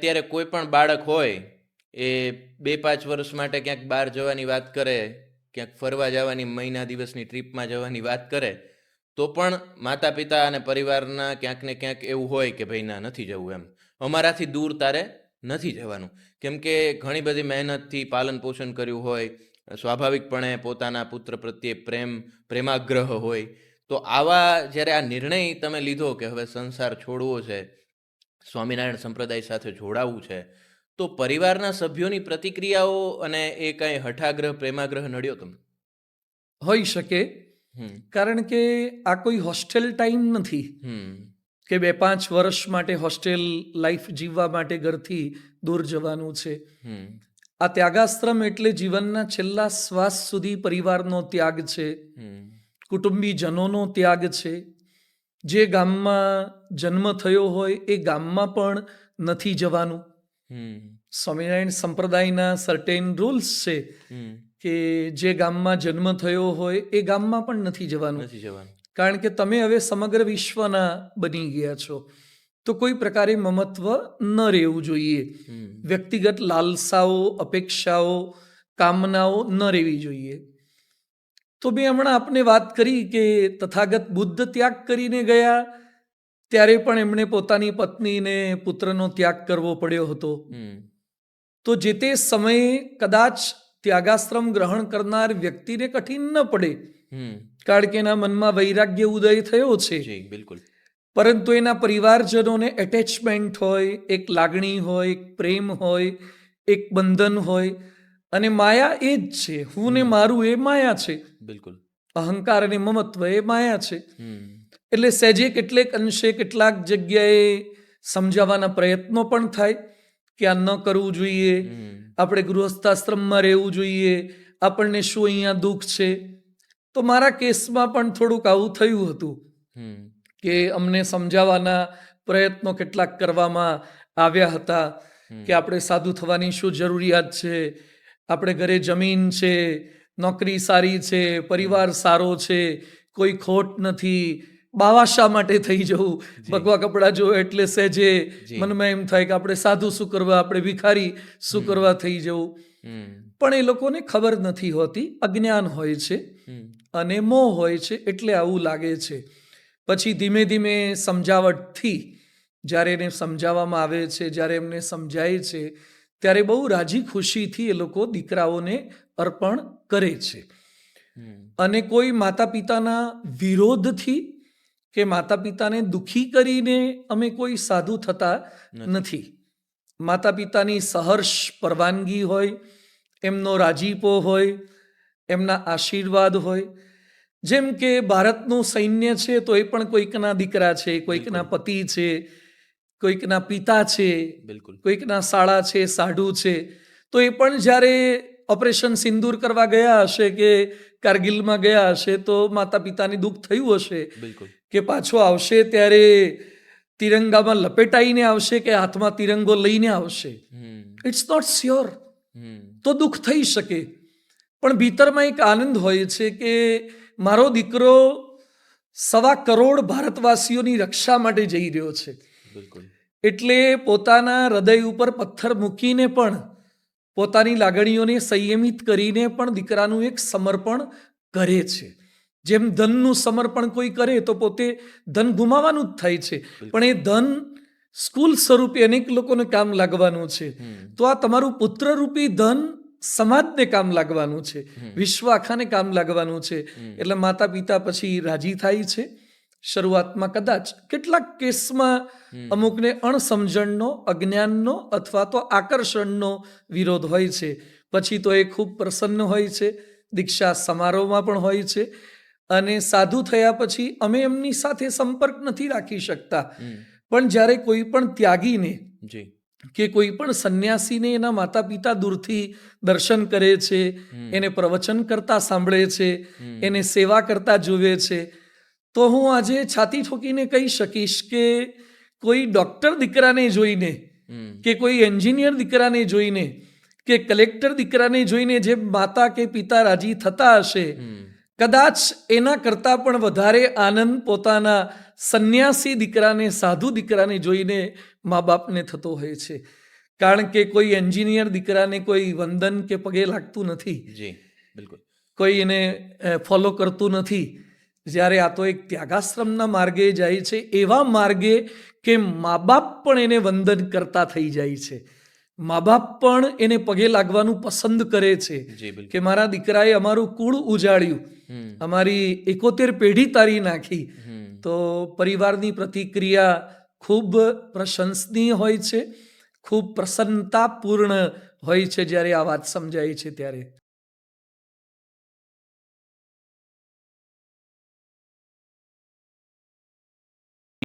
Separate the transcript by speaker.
Speaker 1: અત્યારે કોઈ પણ બાળક હોય એ બે પાંચ વર્ષ માટે ક્યાંક બહાર જવાની વાત કરે, ક્યાંક ફરવા જવાની મહિના દિવસની ટ્રીપમાં જવાની વાત કરે, તો પણ માતા પિતા અને પરિવારના ક્યાંક ને ક્યાંક એવું હોય કે ભાઈ ના, નથી જવું એમ. અમારાથી દૂર તારે નથી જવાનું. કેમ કે ઘણી બધી મહેનતથી પાલન પોષણ કર્યું હોય, સ્વાભાવિકપણે પોતાના પુત્ર પ્રત્યે પ્રેમ, પ્રેમાગ્રહ હોય. તો આવા જ્યારે આ નિર્ણય તમે લીધો કે હવે સંસાર છોડવો છે સ્વામિનારાયણ સંપ્રદાય સાથે જોડાવું છે તો પરિવારના સભ્યોની પ્રતિક્રિયાઓ અને એ કાંઈ હઠાગ્રહ પ્રેમાગ્રહ નડ્યો તમને?
Speaker 2: હોઈ શકે. કારણ કે આ કોઈ હોસ્ટેલ ટાઈમ નથી. કે બે પાંચ વર્ષ માટે હોસ્ટેલ લાઈફ જીવવા માટે ઘરથી દૂર જવાનું છે. આ ત્યાગાશ્રમ એટલે જીવનના છેલ્લા શ્વાસ સુધી પરિવારનો ત્યાગ છે. કુટુંબીજનોનો ત્યાગ છે. જે ગામમાં જન્મ થયો હોય એ ગામમાં પણ નથી જવાનું. સ્વામિનારાયણ સંપ્રદાયના સર્ટેન રૂલ્સ છે કે જે ગામમાં જન્મ થયો હોય એ ગામમાં પણ નથી જવાનું.
Speaker 1: નથી જવાનું.
Speaker 2: કારણ કે તમે હવે સમગ્ર વિશ્વના બની ગયા છો. તો કોઈ પ્રકારે મમત્વ ન રહેવું જોઈએ. વ્યક્તિગત લાલસાઓ અપેક્ષાઓ કામનાઓ ન રહેવી જોઈએ. તો મેં હમણાં આપને વાત કરી કે તથાગત બુદ્ધ ત્યાગ કરીને ગયા ત્યારે પણ એમણે પોતાની પત્નીને પુત્રનો ત્યાગ કરવો પડ્યો હતો. તો જે તે સમયે કદાચ ત્યાગાશ્રમ ગ્રહણ કરનાર વ્યક્તિને કઠિન ન પડે કારણ કે એના મનમાં વૈરાગ્ય ઉદય થયો છે.
Speaker 1: બિલકુલ.
Speaker 2: પરંતુ એના પરિવારજનોને એટેચમેન્ટ હોય એક લાગણી હોય એક પ્રેમ હોય એક બંધન હોય અને માયા એ જ છે. હું ને મારું એ માયા છે.
Speaker 1: બિલકુલ.
Speaker 2: અહંકાર અને મમત્વ એ માયા છે. એટલે સહેજે કેટલેક અંશે કેટલાક જગ્યાએ સમજાવવાના પ્રયત્નો પણ થાય કે આ ન કરવું જોઈએ. આપણે ગૃહસ્થાશ્રમમાં રહેવું જોઈએ. આપણને શું અહીંયા દુઃખ છે? તો મારા કેસમાં પણ થોડુંક આવું થયું હતું કે અમને સમજાવવાના પ્રયત્નો કેટલાક કરવામાં આવ્યા હતા કે આપણે સાધુ થવાની શું જરૂરિયાત છે? આપણે ઘરે જમીન છે નોકરી સારી છે પરિવાર સારો છે કોઈ ખોટ નથી બાવાશા માટે થઈ જવું? ભગવા કપડાં જો એટલે સહેજે મનમાં એમ થાય કે આપણે સાધુ શું કરવા આપણે ભિખારી શું કરવા થઈ જવું? પણ એ લોકોને ખબર નથી હોતી અજ્ઞાન હોય છે અને મોહ હોય છે એટલે આવું લાગે છે. પછી ધીમે ધીમે સમજાવટથી જ્યારે એને સમજાવવામાં આવે છે જ્યારે એમને સમજાય છે ત્યારે બહુ રાજી ખુશીથી એ લોકો દીકરાઓને અર્પણ કરે છે. અને કોઈ માતા પિતાના વિરોધથી કે માતા પિતાને દુખી કરીને અમે કોઈ સાધુ થતા
Speaker 1: નથી.
Speaker 2: માતા પિતાની સહર્ષ પરવાનગી હોય એમનો રાજીપો હોય એમના આશીર્વાદ હોય. જેમ કે ભારતનું સૈન્ય છે તો એ પણ કોઈકના દીકરા છે કોઈકના પતિ છે. કોઈકના પિતા છે
Speaker 1: બિલકુલ.
Speaker 2: કોઈકના શાળા છે સાઢુ છે તો એ પણ જ્યારે ઓપરેશન સિંદૂર કરવા ગયા હશે કે કારગિલમાં ગયા હશે તો માતા પિતાની દુઃખ થયું હશે
Speaker 1: બિલકુલ.
Speaker 2: કે પાછો આવશે ત્યારે તિરંગામાં લપેટાઈને આવશે કે હાથમાં તિરંગો લઈને આવશે? ઇટ્સ નોટ સ્યોર તો દુઃખ થઈ શકે. પણ ભીતરમાં એક આનંદ હોય છે કે મારો દીકરો સવા કરોડ ભારતવાસીઓની રક્ષા માટે જઈ રહ્યો છે. એટલે પોતાના હૃદય ઉપર પથ્થર મૂકીને પણ પોતાની લાગણીઓને સંયમિત કરીને પણ દીકરાનું એક સમર્પણ કરે છે. જેમ ધનનું સમર્પણ કોઈ કરે તો પોતે ધન ગુમાવવાનું જ થાય છે. પણ એ ધન સ્કૂલ સ્વરૂપે અનેક લોકોને કામ લાગવાનું છે. તો આ તમારું પુત્રરૂપી ધન સમાજને કામ લાગવાનું છે. વિશ્વ આખાને કામ લાગવાનું છે. એટલે માતા પિતા પછી રાજી થાય છે. શરૂઆતમાં કદાચ કેટલાક કેસમાં અમુકને અણસમજણનો અજ્ઞાનનો અથવા તો આકર્ષણનો વિરોધ હોય છે. પછી તો એ ખૂબ પ્રસન્ન હોય છે દીક્ષા સમારોહમાં પણ હોય છે અને સાધુ થયા પછી અમે એમની સાથે સંપર્ક નથી રાખી શકતા. પણ જ્યારે કોઈ પણ ત્યાગીને કે કોઈ પણ સંન્યાસીને એના માતા પિતા દૂરથી દર્શન કરે છે એને પ્રવચન કરતા સાંભળે છે એને સેવા કરતા જુએ છે તો હું આજે છાતી ઠોકીને કહી શકીશ કે કોઈ ડૉક્ટર દીકરાને જોઈને કે કોઈ એન્જિનિયર દીકરાને જોઈને કે કલેક્ટર દીકરાને જોઈને જે માતા કે પિતા રાજી થતા હશે કદાચ એના કરતાં પણ વધારે આનંદ પોતાના સંન્યાસી દીકરાને સાધુ દીકરાને જોઈને મા બાપને થતો હોય છે. કારણ કે કોઈ એન્જિનિયર દીકરાને કોઈ વંદન કે પગે લાગતું નથી.
Speaker 1: જી બિલકુલ.
Speaker 2: કોઈ એને ફોલો કરતું નથી. જ્યારે આ તો એક ત્યાગાશ્રમના માર્ગે જાય છે એવા માર્ગે કે મા બાપ પણ એને વંદન કરતા થઈ જાય છે. મા બાપ પણ એને પગે લાગવાનું પસંદ કરે છે કે મારા દીકરાએ અમારું કુળ ઉજાડ્યું અમારી એકોતેર પેઢી તારી નાખી. તો પરિવારની પ્રતિક્રિયા ખૂબ પ્રશંસનીય હોય છે ખૂબ પ્રસન્નતાપૂર્ણ હોય છે જ્યારે આ વાત સમજાય છે ત્યારે.